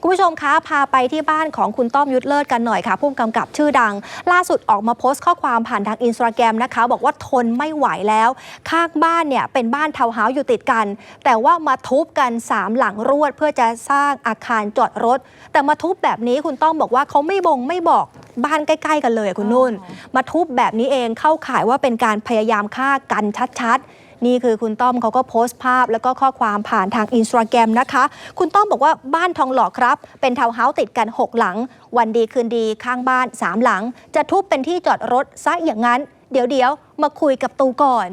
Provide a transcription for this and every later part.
คุณผู้ชมคะพาไปที่บ้านของคุณต้อมยุทธเลิศกันหน่อยค่ะผู้กำกับชื่อดัง ล่าสุดออกมาโพสต์ข้อความผ่านทางอินสตาแกรมนะคะ บอกว่าทนไม่ไหวแล้ว ข้างบ้านเนี่ยเป็นบ้านทาวน์เฮาส์อยู่ติดกัน แต่ว่ามาทุบกันสามหลังรวด เพื่อจะสร้างอาคารจอดรถ แต่มาทุบแบบนี้คุณต้อมบอกว่าเขาไม่บงไม่บอกบ้านใกล้ ๆ กันเลยอะคุณนุ่น มาทุบแบบนี้เองเข้าข่ายว่าเป็นการพยายามฆ่ากันชัดๆ นี่คือคุณต้อมเขาก็โพสต์ภาพ แล้วก็ข้อความผ่านทางอินสตาแกรมนะคะ คุณต้อมบอกว่าบ้านทองหล่อครับ เป็นทาวน์เฮาส์ติดกัน 6 หลัง วันดีคืนดีข้างบ้าน 3 หลัง จะทุบเป็นที่จอดรถซะอย่างนั้น เดี๋ยวเดี๋ยว มาคุยกับตูก่อน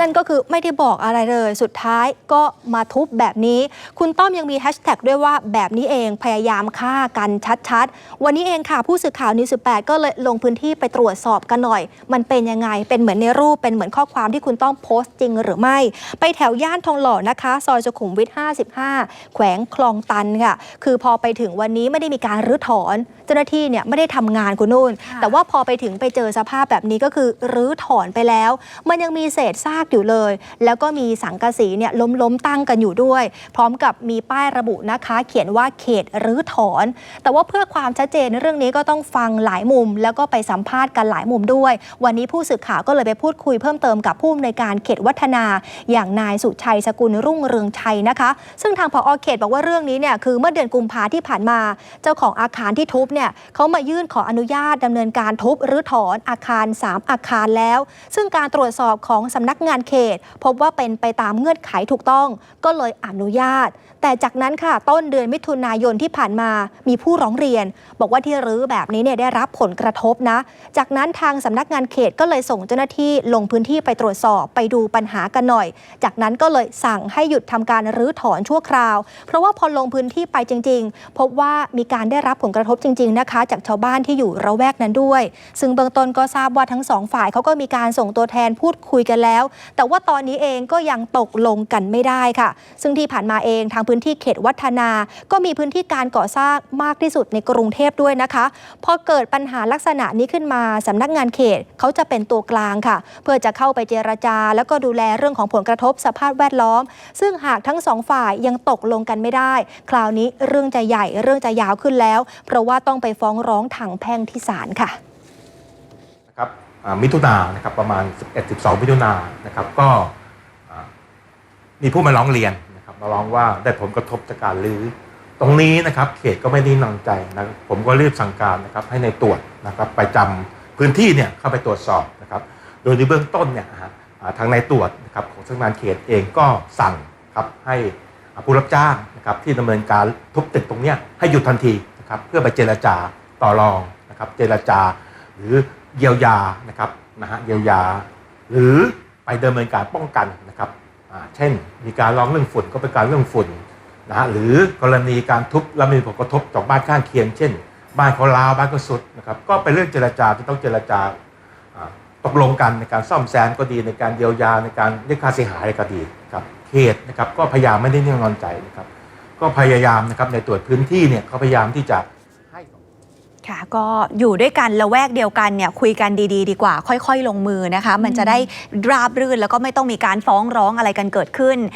นั่นก็คือไม่ได้บอกอะไรเลย สุดท้ายก็มาทุบแบบนี้ คุณต้อมยังมีแฮชแท็กด้วยว่าแบบนี้เองพยายามฆ่ากันชัดๆ วันนี้เองค่ะ ผู้สื่อข่าวนิวสิก็เลยลงพื้นที่ไปตรวจสอบกันหน่อย มันเป็นยังไง เป็นเหมือนในรูป เป็นเหมือนข้อความที่คุณต้องโพสต์จริงหรือไม่ ไปแถวย่านทองหล่อนะคะ ซอยสุขุมวิท 55 แขวงคลองตันค่ะ คือพอไปถึงวันนี้ไม่ได้มีการรื้อถอน เจ้าหน้าที่เนี่ยไม่ได้ทำงานคุณนุ่นค่ะแต่ว่าพอไปถึงไปเจอสภาพแบบนี้ก็คือรื้อถอนไปแล้ว มันยังมีเศษซากอยู่เลย แล้วก็มีสังกะสีเนี่ยล้มล้มตั้งกันอยู่ด้วย พร้อมกับมีป้ายระบุนะคะ เขียนว่าเขตรื้อถอน แต่ว่าเพื่อความชัดเจนเรื่องนี้ก็ต้องฟังหลายมุม แล้วก็ไปสัมภาษณ์กันหลายมุมด้วย วันนี้ผู้สื่อข่าวก็เลยไปพูดคุยเพิ่มเติมกับผู้อำนวยการเขตวัฒนา อย่างนายสุชัยสกุลรุ่งเรืองชัยนะคะ ซึ่งทางผอเขตบอกว่าเรื่องนี้เนี่ยคือเมื่อเดือนกุมภาที่ผ่านมา เจ้าของอาคารที่ทุบเนี่ยเขามายื่นขออนุญาตดำเนินการทุบหรือถอนอาคาร 3 อาคารแล้วซึ่งการตรวจสอบของสำนักงานเขต พบว่าเป็นไปตามเงื่อนไขถูกต้อง ก็เลยอนุญาต แต่จากนั้นค่ะต้นเดือนมิถุนายนที่ผ่านมามีผู้ร้องเรียน บอกว่าที่รื้อแบบนี้เนี่ยได้รับผลกระทบนะ จากนั้นทางสำนักงานเขตก็เลยส่งเจ้าหน้าที่ลงพื้นที่ไปตรวจสอบไปดูปัญหากันหน่อย จากนั้นก็เลยสั่งให้หยุดทำการรื้อถอนชั่วคราว เพราะว่าพอลงพื้นที่ไปจริง ๆ พบว่ามีการได้รับผลกระทบจริง ๆนะคะ จากชาวบ้านที่อยู่ระแวกนั้นด้วย ซึ่งเบื้องต้นก็ทราบว่าทั้งสองฝ่ายเขาก็มีการส่งตัวแทนพูดคุยกันแล้ว แต่ว่าตอนนี้เองก็ยังตกลงกันไม่ได้ค่ะ ซึ่งที่ผ่านมาเองทางพื้นที่เขตวัฒนา ก็มีพื้นที่การก่อสร้างมากที่สุดในกรุงเทพด้วยนะคะพอเกิดปัญหาลักษณะนี้ขึ้นมาสำนักงานเขตเขาจะเป็นตัวกลางค่ะ เพื่อจะเข้าไปเจรจา แล้วก็ดูแลเรื่องของผลกระทบสภาพแวดล้อม ซึ่งหากทั้งสองฝ่ายยังตกลงกันไม่ได้ คราวนี้เรื่องจะใหญ่เรื่องจะยาวขึ้นแล้ว เพราะว่าต้องไปฟ้องร้องทางแพ่งที่ศาลค่ะ มิถุนานะครับประมาณ 11-12 มิถุนานะครับก็มีผู้มาร้องเรียนนะครับมาร้องว่าได้ผลกระทบจากการรื้อตรงนี้นะครับเขตก็ไม่นิ่งนอนใจนะผมก็รีบสั่งการนะครับให้ในตรวจนะครับไปจำพื้นที่เนี่ยเข้าไปตรวจสอบนะครับโดยในเบื้องต้นเนี่ยทางในตรวจนะครับของสำนักงานเขตเองก็สั่งครับให้ผู้รับจ้างนะครับที่ดำเนินการทุบตึกตรงนี้ให้หยุดทันทีนะครับเพื่อไปเจรจาต่อรองนะครับเจรจาหรือ เยียวยานะครับนะฮะเยียวยา หรือไปดำเนินการป้องกันนะครับเช่น มีการร้องเรื่องฝุ่นก็เป็นการเรื่องฝุ่นนะฮะหรือกรณีการทุบแล้วมีผลกระทบต่อบ้านข้างเคียง เช่น บ้านเขาลาวบ้านก็สุดนะครับก็เป็นเรื่องเจรจาที่ต้องเจรจาอ่าตกลงกันในการซ่อมแซมก็ดีในการเยียวยาในการเรียกค่าเสียหายก็ดีครับเขตนะครับก็พยายามไม่ได้นิ่งนอนใจนะครับก็พยายามนะครับในตรวจพื้นที่เนี่ยเขาพยายามที่จะ ค่ะก็อยู่ด้วยกันละแวกเดียวกันเนี่ยคุยกันดีๆ ดีกว่า ค่อย ๆ ลงมือนะคะ มันจะได้ราบรื่นแล้วก็ไม่ต้องมีการฟ้องร้องอะไรกันเกิดขึ้น